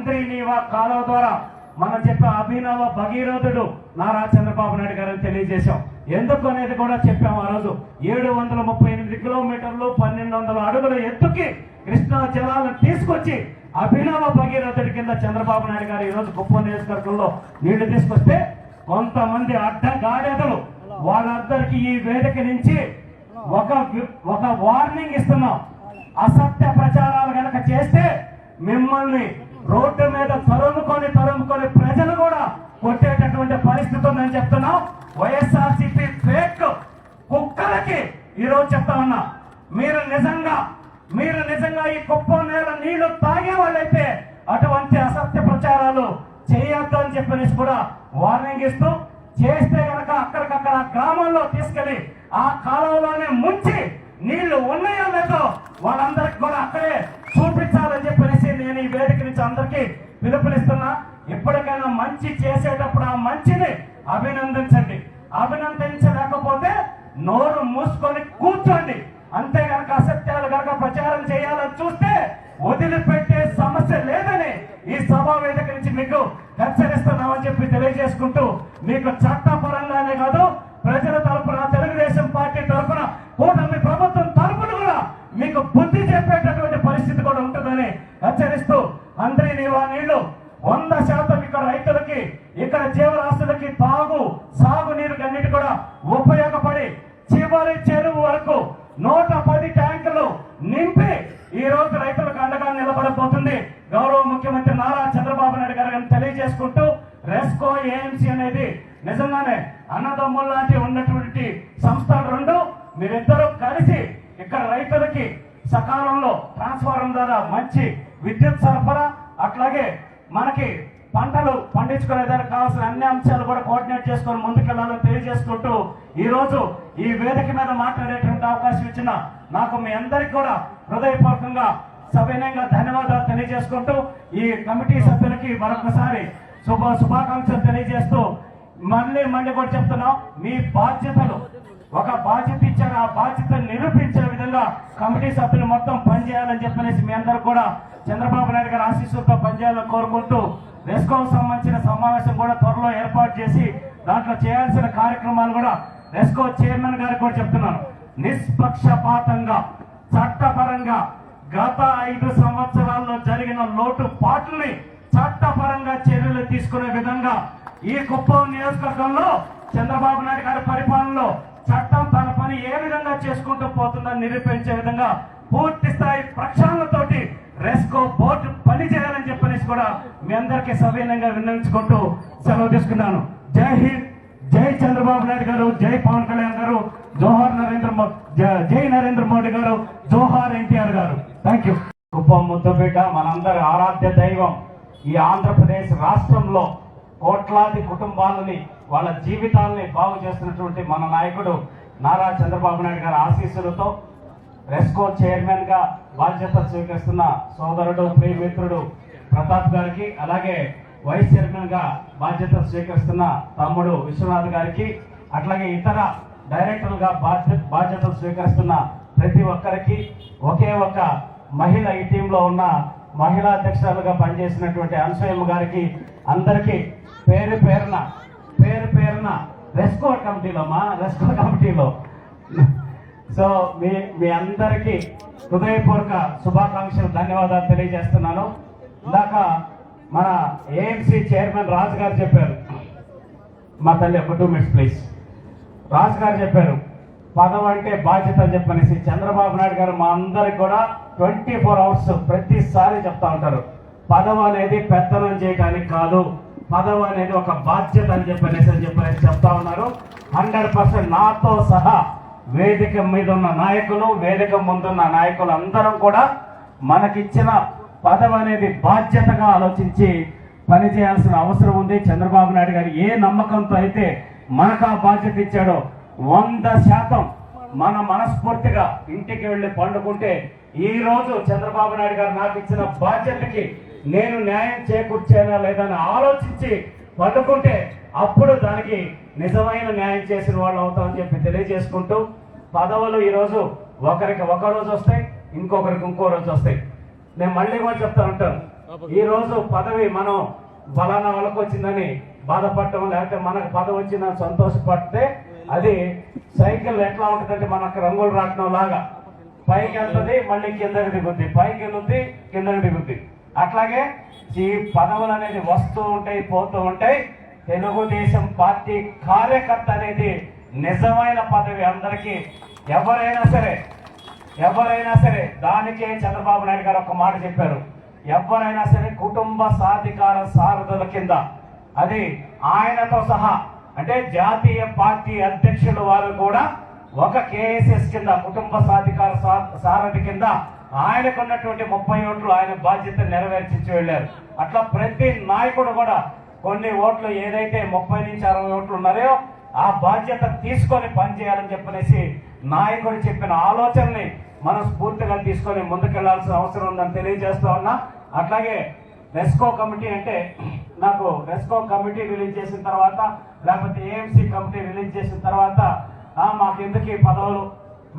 హంద్రి నీవా కాలువ ద్వారా మనం చెప్పే అభినవ భగీరథుడు నారా చంద్రబాబు నాయుడు గారని తెలియజేశాం. ఎందుకు అనేది కూడా చెప్పాం ఆ రోజు. ఏడు వందల ముప్పై ఎనిమిది కిలోమీటర్లు పన్నెండు వందల అడుగుల ఎత్తుకి కృష్ణా జలాలను తీసుకొచ్చి అభినవ భగీరథుడి కింద చంద్రబాబు నాయుడు గారు ఈ రోజు నియోజకవర్గంలో నీళ్ళు తీసుకొస్తే కొంతమంది అడ్డగాడెదలు వాళ్ళందరికీ ఈ వేదిక నుంచి ఒక ఒక వార్నింగ్ ఇస్తున్నాం. అసత్య ప్రచారాలు కనుక చేస్తే మిమ్మల్ని రోడ్డు మీద తరుముకొని తరుముకొని ప్రజలు కూడా కొట్టేటటువంటి పరిస్థితి ఉందని చెప్తున్నాం. వైఎస్ఆర్సీపీ ఫేక్ కుక్కలకి ఈరోజు చెప్తా ఉన్నా. మీరు నిజంగా మీరు నిజంగా ఈ కుప్ప నేల నీళ్ళు తాగే వాళ్ళైతే అటువంటి అసత్య ప్రచారాలు చేయొద్దు అని చెప్పనేసి కూడా వార్నింగ్ ఇస్తూ చేస్తే కనుక అక్కడికక్కడ గ్రామంలో తీసుకెళ్ళి ఆ కాలంలోనే ముంచి నీళ్ళు ఉన్నాయో లేదో వాళ్ళందరికి కూడా అక్కడే చూపించాలని చెప్పనేసి నేను ఈ వేదిక పిలుపునిస్తున్నా ఎప్పటికైనా మంచి చేసేటప్పుడు ఆ మంచిని అభినందించండి. అభినందించలేకపోతే నోరు మూసుకొని కూర్చోండి. అంతే గనక అసత్యాలు కనుక ప్రచారం చేయాలని చూస్తే వదిలిపెట్టే సమస్య లేదని ఈ సభా వేదిక నుంచి మీకు హెచ్చరిస్తున్నామని చెప్పి తెలియజేసుకుంటూ మీకు చట్టపరంగానే కాదు అందరి నీవా నీళ్ళు. వంద శాతం ఇక్కడ రైతులకి ఇక్కడ జీవరాశులకి తాగు సాగు నీరు అన్నిటి కూడా ఉపయోగపడి చివరి చెరువు వరకు నూట పది ట్యాంకులు నింపి ఈ రోజు రైతులకు అండగా నిలబడబోతుంది. గౌరవ ముఖ్యమంత్రి నారా చంద్రబాబు నాయుడు గారు తెలియజేసుకుంటూ రెస్కో ఏఎంసీ అనేది నిజంగానే అన్నదమ్ముల లాంటి ఉన్నటువంటి సంస్థలు రెండు. మీరిద్దరూ కలిసి ఇక్కడ రైతులకి సకాలంలో ట్రాన్స్ఫార్మర్ ద్వారా మంచి విద్యుత్ సరఫరా అట్లాగే మనకి పంటలు పండించుకునే దానికి కావాల్సిన అన్ని అంశాలు కూడా కోఆర్డినేట్ చేసుకొని ముందుకెళ్ళాలని తెలియజేసుకుంటూ ఈరోజు ఈ వేదిక మీద మాట్లాడేటువంటి అవకాశం ఇచ్చిన నాకు మీ అందరికి కూడా హృదయపూర్వకంగా సవినయంగా ధన్యవాదాలు తెలియజేసుకుంటూ ఈ కమిటీ సభ్యులకి మరొకసారి శుభ శుభాకాంక్షలు తెలియజేస్తూ మళ్ళీ మళ్ళీ కూడా చెప్తున్నాం మీ బాధ్యతలు ఒక బాధ్యత ఇచ్చారు. ఆ బాధ్యత నిరూపించే విధంగా కమిటీ సభ్యులు మొత్తం పనిచేయాలని చెప్పనేసి మీ అందరూ కూడా చంద్రబాబు నాయుడు గారి ఆశీస్సులతో పనిచేయాలని కోరుకుంటూ రెస్కోకు సంబంధించిన సమావేశం కూడా త్వరలో ఏర్పాటు చేసి దాంట్లో చేయాల్సిన కార్యక్రమాలు కూడా రెస్కో చైర్మన్ గారికి కూడా చెప్తున్నాను. నిష్పక్షపాతంగా చట్టపరంగా గత ఐదు సంవత్సరాల్లో జరిగిన లోటు పాటల్ని చట్టపరంగా చర్యలు తీసుకునే విధంగా ఈ కుప్పం నియోజకవర్గంలో చంద్రబాబు నాయుడు గారి పరిపాలనలో చట్టం తన పని ఏ విధంగా చేసుకుంటూ పోతుందని నిరూపించే విధంగా పూర్తి స్థాయి ప్రక్షాళనతోటి రెస్కో బోర్డు పని చేయాలని చెప్పనేసి కూడా మీ అందరికీ సవీనంగా విన్నవించుకుంటూ సెలవు తీసుకున్నాను. జై హింద్ జై చంద్రబాబు నాయుడు గారు జై పవన్ కళ్యాణ్ గారు జోహార్ నరేంద్ర జ- జై నరేంద్ర మోడీ గారు జోహార్ ఎన్టీఆర్ గారు. థ్యాంక్ యూ గొప్ప ముద్దపేట మనందరి ఆరాధ్య దైవం ఈ ఆంధ్రప్రదేశ్ రాష్ట్రంలో కోట్లాది కుటుంబాలని వాళ్ళ జీవితాలని బాగు చేస్తున్నటువంటి మన నాయకుడు నారా చంద్రబాబు నాయుడు గారి ఆశీస్సులతో రెస్కో చైర్మన్గా బాధ్యత స్వీకరిస్తున్న సోదరుడు ప్రియమిత్రుడు ప్రతాప్ గారికి అలాగే వైస్ చైర్మన్గా బాధ్యత స్వీకరిస్తున్న తమ్ముడు విశ్వనాథ్ గారికి అట్లాగే ఇతర డైరెక్టర్లుగా బాధ్యత బాధ్యతలు స్వీకరిస్తున్న ప్రతి ఒక్కరికి ఒకే ఒక మహిళ ఈ టీంలో ఉన్న మహిళా అధ్యక్షురాలుగా పనిచేసినటువంటి అనసూయమ్మ గారికి అందరికీ పేరు పేరున పేరు పేరున రెస్కో కమిటీలో మా రెస్కో కమిటీలో. సో మీ మీ అందరికీ హృదయపూర్వక శుభాకాంక్షలు ధన్యవాదాలు తెలియజేస్తున్నాను. ఇందాక మన ఏఎంసీ చైర్మన్ రాజు గారు చెప్పారు. మా తల్లి ఒక టూ మినిట్స్ ప్లీజ్. రాజు గారు చెప్పారు పదం అంటే బాధ్యత అని చెప్పనేసి. చంద్రబాబు నాయుడు గారు మా అందరికి కూడా ట్వంటీ ఫోర్ అవర్స్ ప్రతిసారి చెప్తా ఉంటారు. పదం అనేది పెత్తనం చేయడానికి కాదు. పదం అనేది ఒక బాధ్యత అని చెప్పనేసి అని చెప్పనేసి చెప్తా ఉన్నారు హండ్రెడ్ పర్సెంట్ నాతో సహా వేదిక మీద ఉన్న నాయకులు వేదిక ముందున్న నాయకులు అందరం కూడా మనకిచ్చిన పదవి అనేది బాధ్యతగా ఆలోచించి పనిచేయాల్సిన అవసరం ఉంది. చంద్రబాబు నాయుడు గారు ఏ నమ్మకంతో అయితే మనకు ఆ బాధ్యత ఇచ్చాడో వంద శాతం మన మనస్ఫూర్తిగా ఇంటికి వెళ్ళి పండుకుంటే ఈ రోజు చంద్రబాబు నాయుడు గారు నాకు ఇచ్చిన బాధ్యతకి నేను న్యాయం చేకూర్చానా అని ఆలోచించి పట్టుకుంటే అప్పుడు దానికి నిజమైన న్యాయం చేసిన వాళ్ళు అవుతామని చెప్పి తెలియజేసుకుంటూ పదవులు ఈరోజు ఒకరికి ఒక రోజు వస్తాయి ఇంకొకరికి ఇంకో రోజు వస్తాయి. నేను మళ్ళీ కూడా చెప్తా ఉంటాను. ఈ రోజు పదవి మనం ఫలానా వాళ్ళకు వచ్చిందని బాధపడటం లేకపోతే మనకు పదవి వచ్చిందని సంతోషపడితే అది సైకిల్ ఎట్లా ఉంటుందంటే మనకు రంగులు రావటం లాగా. పైకి వెళ్తుంది మళ్ళీ కిందకి దిగుద్ది. పైకి వెళ్ళుద్ది కిందకి దిగుద్ది. అట్లాగే ఈ పదవులు అనేది వస్తూ ఉంటాయి పోతూ ఉంటాయి. తెలుగుదేశం పార్టీ కార్యకర్త అనేది నిజమైన పదవి అందరికీ ఎవరైనా సరే ఎవరైనా సరే దానికే చంద్రబాబు నాయుడు గారు ఒక మాట చెప్పారు. ఎవరైనా సరే కుటుంబ సాధికార సారథుల కింద అది ఆయనతో సహా అంటే జాతీయ పార్టీ అధ్యక్షుల వారు కూడా ఒక కేఎస్ఎస్ కింద కుటుంబ సాధికార సారథి కింద ఆయనకున్నటువంటి ముప్పై ఓట్లు ఆయన బాధ్యత నెరవేర్చి వెళ్ళారు. అట్లా ప్రతి నాయకుడు కూడా కొన్ని ఓట్లు ఏదైతే ముప్పై నుంచి అరవై ఓట్లు ఉన్నారో ఆ బాధ్యత తీసుకొని పనిచేయాలని చెప్పనేసి నాయకుడు చెప్పిన ఆలోచనని మనం స్ఫూర్తిగా తీసుకొని ముందుకెళ్ళాల్సిన అవసరం ఉందని తెలియజేస్తా ఉన్నా. అట్లాగే రెస్కో కమిటీ అంటే నాకు రెస్కో కమిటీ రిలీజ్ చేసిన తర్వాత లేకపోతే ఏఎంసీ కమిటీ రిలీజ్ చేసిన తర్వాత మాకు ఎందుకు ఈ పదవులు?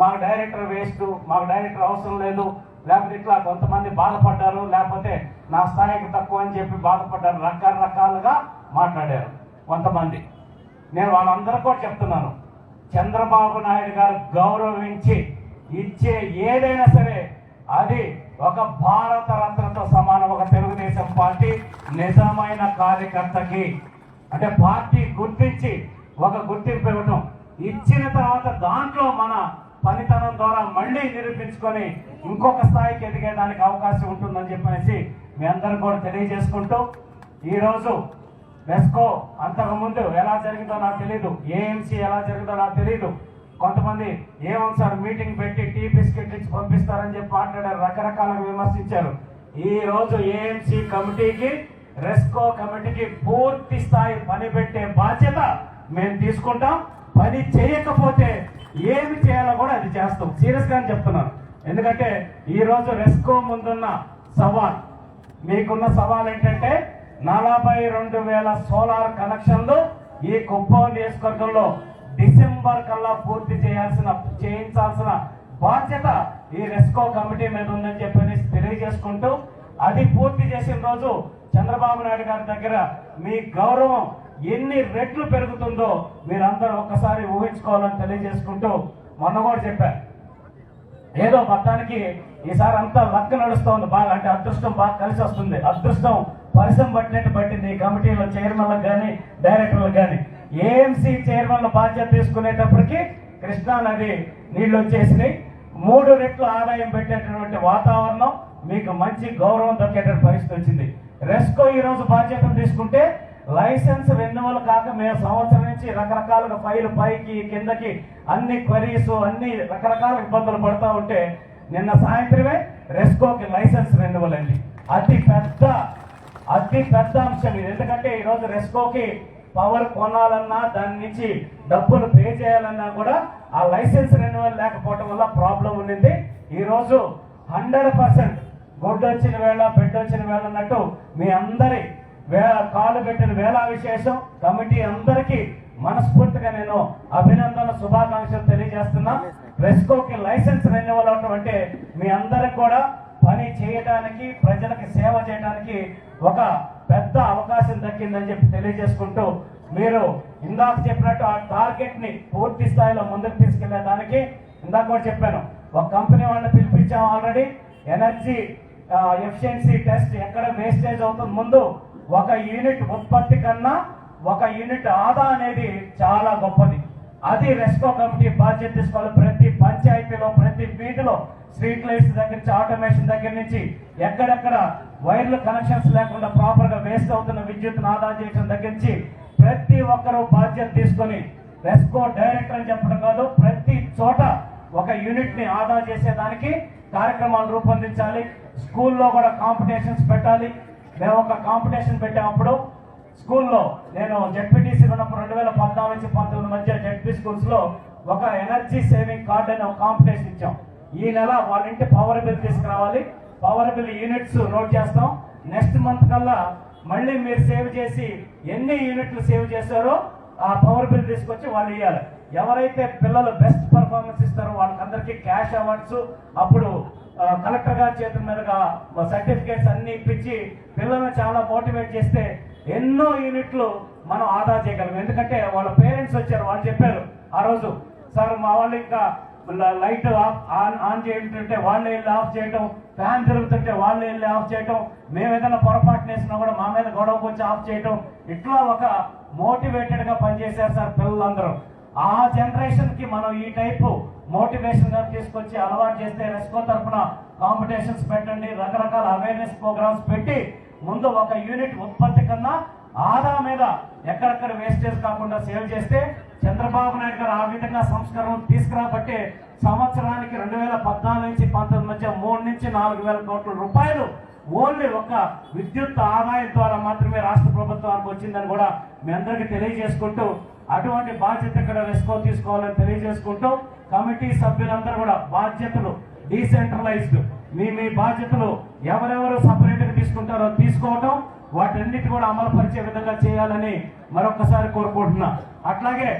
మాకు డైరెక్టర్ వేస్ట్ మాకు డైరెక్టర్ అవసరం లేదు. లేకపోతే ఇట్లా కొంతమంది బాధపడ్డారు లేకపోతే నా స్థాయికి తక్కువ అని చెప్పి బాధపడ్డారు. రకరకాలుగా మాట్లాడారు కొంతమంది. నేను వాళ్ళందరూ కూడా చెప్తున్నాను. చంద్రబాబు నాయుడు గారు గౌరవించి ఇచ్చే ఏదైనా సరే అది ఒక భారత రత్నతో సమానం ఒక తెలుగుదేశం పార్టీ నిజమైన కార్యకర్తకి అంటే పార్టీ గుర్తించి ఒక గుర్తింపు ఇవ్వటం. ఇచ్చిన తర్వాత దాంట్లో మన పనితనం ద్వారా మళ్ళీ నిరూపించుకొని ఇంకొక స్థాయికి ఎదిగేదానికి అవకాశం ఉంటుందని చెప్పనేసి మీ అందరూ కూడా తెలియజేసుకుంటూ ఈరోజు రెస్కో అంతకు ముందు ఎలా జరిగిందో నాకు తెలియదు ఏఎంసీ ఎలా జరిగిందో నాకు తెలియదు కొంతమంది ఏమని సార్ మీటింగ్ పెట్టి టీ బిస్కెట్ ఇచ్చి పంపిస్తారని చెప్పి మాట్లాడారు రకరకాలుగా విమర్శించారు. ఈ రోజు ఏఎంసీ కమిటీకి రెస్కో కమిటీకి పూర్తి స్థాయి పని పెట్టే బాధ్యత మేము తీసుకుంటాం. పని చేయకపోతే ఏమి చేయాలో కూడా అది చేస్తాం. సీరియస్గా చెప్తున్నాను. ఎందుకంటే ఈ రోజు రెస్కో ముందున్న సవాల్. మీకున్న సవాల్ ఏంటంటే నలభై రెండు వేల సోలార్ కనెక్షన్లు ఈ కుప్పం నియోజకవర్గంలో డిసెంబర్ కల్లా పూర్తి చేయాల్సిన చేయించాల్సిన బాధ్యత ఈ రెస్కో కమిటీ మీద ఉందని చెప్పి తెలియజేసుకుంటూ అది పూర్తి చేసిన రోజు చంద్రబాబు నాయుడు గారి దగ్గర మీ గౌరవం ఎన్ని రెట్లు పెరుగుతుందో మీరందరూ ఒక్కసారి ఊహించుకోవాలని తెలియజేసుకుంటూ మొన్న కూడా చెప్పారు ఏదో మొత్తానికి ఈసారి అంతా లక్క నడుస్తుంది. బాగా అంటే అదృష్టం బాగా కలిసి వస్తుంది. అదృష్టం పరిశ్రమ పట్టినట్టు పట్టింది ఈ కమిటీలో చైర్మన్లకు కానీ డైరెక్టర్లకు కానీ ఏఎంసీ చైర్మన్ల బాధ్యత తీసుకునేటప్పటికి కృష్ణా నది నీళ్ళు వచ్చేసినాయి. మూడు రెట్లు ఆదాయం పెట్టేటటువంటి వాతావరణం మీకు మంచి గౌరవం దక్కేట పరిస్థితి వచ్చింది. రెస్కో ఈరోజు బాధ్యతను తీసుకుంటే లైసెన్స్ రెన్యువల్ కాక మేము సంవత్సరం నుంచి రకరకాలుగా ఫైల్ పైకి కిందకి అన్ని క్వరీస్ అన్ని రకరకాల ఇబ్బందులు పడతా ఉంటే నిన్న సాయంత్రమే రెస్కోకి లైసెన్స్ రెన్యువల్ అండి. అతి పెద్ద అతి పెద్ద అంశం ఇది. ఎందుకంటే ఈరోజు రెస్కోకి పవర్ కొనాలన్నా దాని నుంచి డబ్బులు పే చేయాలన్నా కూడా ఆ లైసెన్స్ రెన్యువల్ లేకపోవడం వల్ల ప్రాబ్లం ఉండింది. ఈరోజు హండ్రెడ్ పర్సెంట్ గుడ్ వచ్చిన వేళ బెడ్ వచ్చిన వేళ అన్నట్టు మీ అందరి వేళ కాలు పెట్టిన వేలా విశేషం. కమిటీ అందరికీ మనస్ఫూర్తిగా నేను అభినందన శుభాకాంక్షలు తెలియజేస్తున్నా. రెస్కోకి లైసెన్స్ రెన్యువల్ అవటం అంటే మీ అందరికి కూడా పని చేయడానికి ప్రజలకి సేవ చేయడానికి ఒక పెద్ద అవకాశం దక్కిందని చెప్పి తెలియజేసుకుంటూ మీరు ఇందాక చెప్పినట్టు ఆ టార్గెట్ని పూర్తి స్థాయిలో ముందుకు తీసుకెళ్ళే దానికి ఇందాక కూడా చెప్పాను. ఒక కంపెనీ వాళ్ళని పిలిపించాం ఆల్రెడీ. ఎనర్జీ ఎఫిషియన్సీ టెస్ట్ ఎక్కడ వేస్టేజ్ అవుతుంది ముందు ఒక యూనిట్ ఉత్పత్తి కన్నా ఒక యూనిట్ ఆదా అనేది చాలా గొప్పది. అది రెస్కో కమిటీ బాధ్యత తీసుకోవాలి. ప్రతి పంచాయతీలో ప్రతి వీధిలో స్ట్రీట్ లైట్స్ దగ్గర నుంచి ఆటోమేషన్ దగ్గర నుంచి ఎక్కడెక్కడ వైర్లు కనెక్షన్స్ లేకుండా ప్రాపర్గా వేస్ట్ అవుతున్న విద్యుత్ను ఆదా చేయడం దగ్గర నుంచి ప్రతి ఒక్కరూ బాధ్యత తీసుకొని రెస్కో డైరెక్టర్ అని చెప్పడం కాదు ప్రతి చోట ఒక యూనిట్ని ఆదా చేసేదానికి కార్యక్రమాలు రూపొందించాలి. స్కూల్లో కూడా కాంపిటీషన్స్ పెట్టాలి. మేము ఒక కాంపిటీషన్ పెట్టినప్పుడు స్కూల్లో నేను జెడ్పీటీసీ ఉన్నప్పుడు రెండు వేల పద్నాలుగు నుంచి పంతొమ్మిది మధ్య జెడ్పీ స్కూల్స్లో ఒక ఎనర్జీ సేవింగ్ కార్డ్ అనే ఒక కాంపిటీషన్ ఇచ్చాం. ఈ నెల వాళ్ళ ఇంటి పవర్ బిల్ తీసుకురావాలి. పవర్ బిల్ యూనిట్స్ నోట్ చేస్తాం. నెక్స్ట్ మంత్ కల్లా మళ్ళీ మీరు సేవ్ చేసి ఎన్ని యూనిట్లు సేవ్ చేశారో ఆ పవర్ బిల్ తీసుకొచ్చి వాళ్ళు ఇవ్వాలి ఎవరైతే పిల్లలు బెస్ట్ పర్ఫార్మెన్స్ ఇస్తారో వాళ్ళకందరికీ క్యాష్ అవార్డ్స్ అప్పుడు కలెక్టర్ గారి చేతుల మీదుగా సర్టిఫికేట్స్ అన్ని ఇప్పించి పిల్లల్ని చాలా మోటివేట్ చేస్తే ఎన్నో యూనిట్లు మనం ఆదా చేయగలం. ఎందుకంటే వాళ్ళ పేరెంట్స్ వచ్చారు వాళ్ళు చెప్పారు ఆ రోజు సార్ మా వాళ్ళు ఇంకా లైట్ ఆఫ్ ఆన్ ఆన్ చేస్తుంటే వాళ్ళే వెళ్ళి ఆఫ్ చేయటం ఫ్యాన్ తిరుగుతుంటే వాళ్ళే వెళ్ళి ఆఫ్ చేయటం మేము ఏదైనా పొరపాటున వేసినా కూడా మా మీద గొడవకు వచ్చి ఆఫ్ చేయటం. ఇట్లా ఒక మోటివేటెడ్గా పనిచేశారు సార్ పిల్లలందరూ. ఆ జనరేషన్కి మనం ఈ టైపు మోటివేషన్గా తీసుకొచ్చి అలవాటు చేస్తే రెస్కో తరఫున కాంపిటీషన్స్ పెట్టండి. రకరకాల అవేర్నెస్ ప్రోగ్రామ్స్ పెట్టి ముందు ఒక యూనిట్ ఉత్పత్తి కన్నా ఆదా మీద ఎక్కడెక్కడ వేస్టేజ్ కాకుండా సేవ్ చేస్తే చంద్రబాబు నాయుడు గారు ఆ విధంగా సంస్కరణ తీసుకురాబట్టి సంవత్సరానికి రెండు వేల పద్నాలుగు నుంచి పంతొమ్మిది మధ్య మూడు నుంచి నాలుగు వేల కోట్ల రూపాయలు ఓన్లీ ఒక విద్యుత్ ఆదాయం ద్వారా మాత్రమే రాష్ట్ర ప్రభుత్వానికి వచ్చిందని కూడా మీ అందరికీ తెలియజేసుకుంటూ అటువంటి బాధ్యత ఇక్కడ రెస్కో తీసుకోవాలని తెలియజేసుకుంటూ కమిటీ సభ్యులందరూ కూడా బాధ్యతలు డీసెంట్రలైజ్డ్. మీ మీ బాధ్యతలు ఎవరెవరు సపరేట్గా తీసుకుంటారో తీసుకోవటం వాటన్నిటి కూడా అమలు పరిచే విధంగా చేయాలని మరొకసారి కోరుకుంటున్నా. అట్లాగే